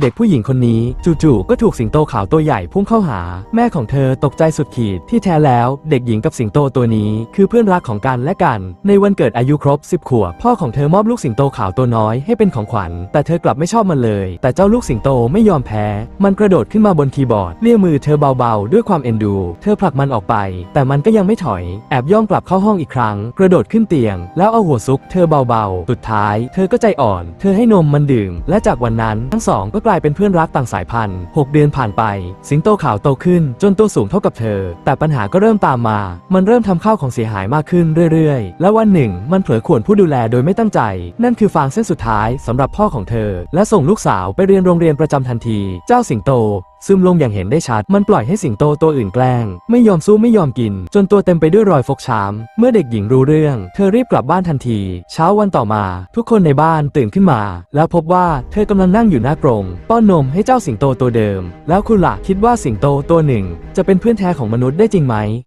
เด็กผู้หญิงคนนี้จู่ๆก็ถูกสิงโตขาวตัวใหญ่พุ่งเข้าหา แม่ของเธอตกใจสุดขีดที่แท้แล้วเด็กหญิงกับสิงโตตัวนี้คือเพื่อนรักของกันและกัน ในวันเกิดอายุครบ 10 ขวบพ่อของเธอมอบลูกสิงโตขาวตัวน้อยให้เป็นของขวัญ แต่เธอกลับไม่ชอบมันเลย แต่เจ้าลูกสิงโตไม่ยอมแพ้ มันกระโดดขึ้นมาบนคีย์บอร์ดเลี่ยมือเธอเบาๆ ด้วยความเอ็นดู เธอผลักมันออกไป แต่มันก็ยังไม่ถอย แอบย่องกลับเข้าห้องอีกครั้ง กระโดดขึ้นเตียง แล้วเอาหัวซุก เธอเบาๆสุดท้าย เธอก็ใจอ่อน เธอให้นมมันดื่ม และจากวันนั้นทั้งสองก็กลายเป็นเพื่อนรักต่างสายพันธุ์ 6 เดือนผ่านไป สิงโตขาวโตขึ้น จนตัวสูงเท่ากับเธอ แต่ปัญหาก็เริ่มตามมา มันเริ่มทำข้าวของเสียหายมากขึ้นเรื่อยๆ และวันหนึ่ง มันเผลอข่วนผู้ดูแลโดยไม่ตั้งใจ นั่นคือฟางเส้นสุดท้ายสำหรับพ่อของเธอ และส่งลูกสาวไปเรียนโรงเรียนประจำทันที เจ้าสิงโต ซึมลงอย่างเห็นได้ชัด มันปล่อยให้สิงโตตัวอื่นแกล้ง ไม่ยอมสู้ไม่ยอมกิน จนตัวเต็มไปด้วยรอยฟกช้ำ เมื่อเด็กหญิงรู้เรื่อง เธอรีบกลับบ้านทันที เช้าวันต่อมา ทุกคนในบ้านตื่นขึ้นมา แล้วพบว่าเธอกำลังนั่งอยู่หน้ากรง ป้อนนมให้เจ้าสิงโตตัวเดิม แล้วคุณล่ะคิดว่าสิงโตตัวหนึ่ง จะเป็นเพื่อนแท้ของมนุษย์ได้จริงไหม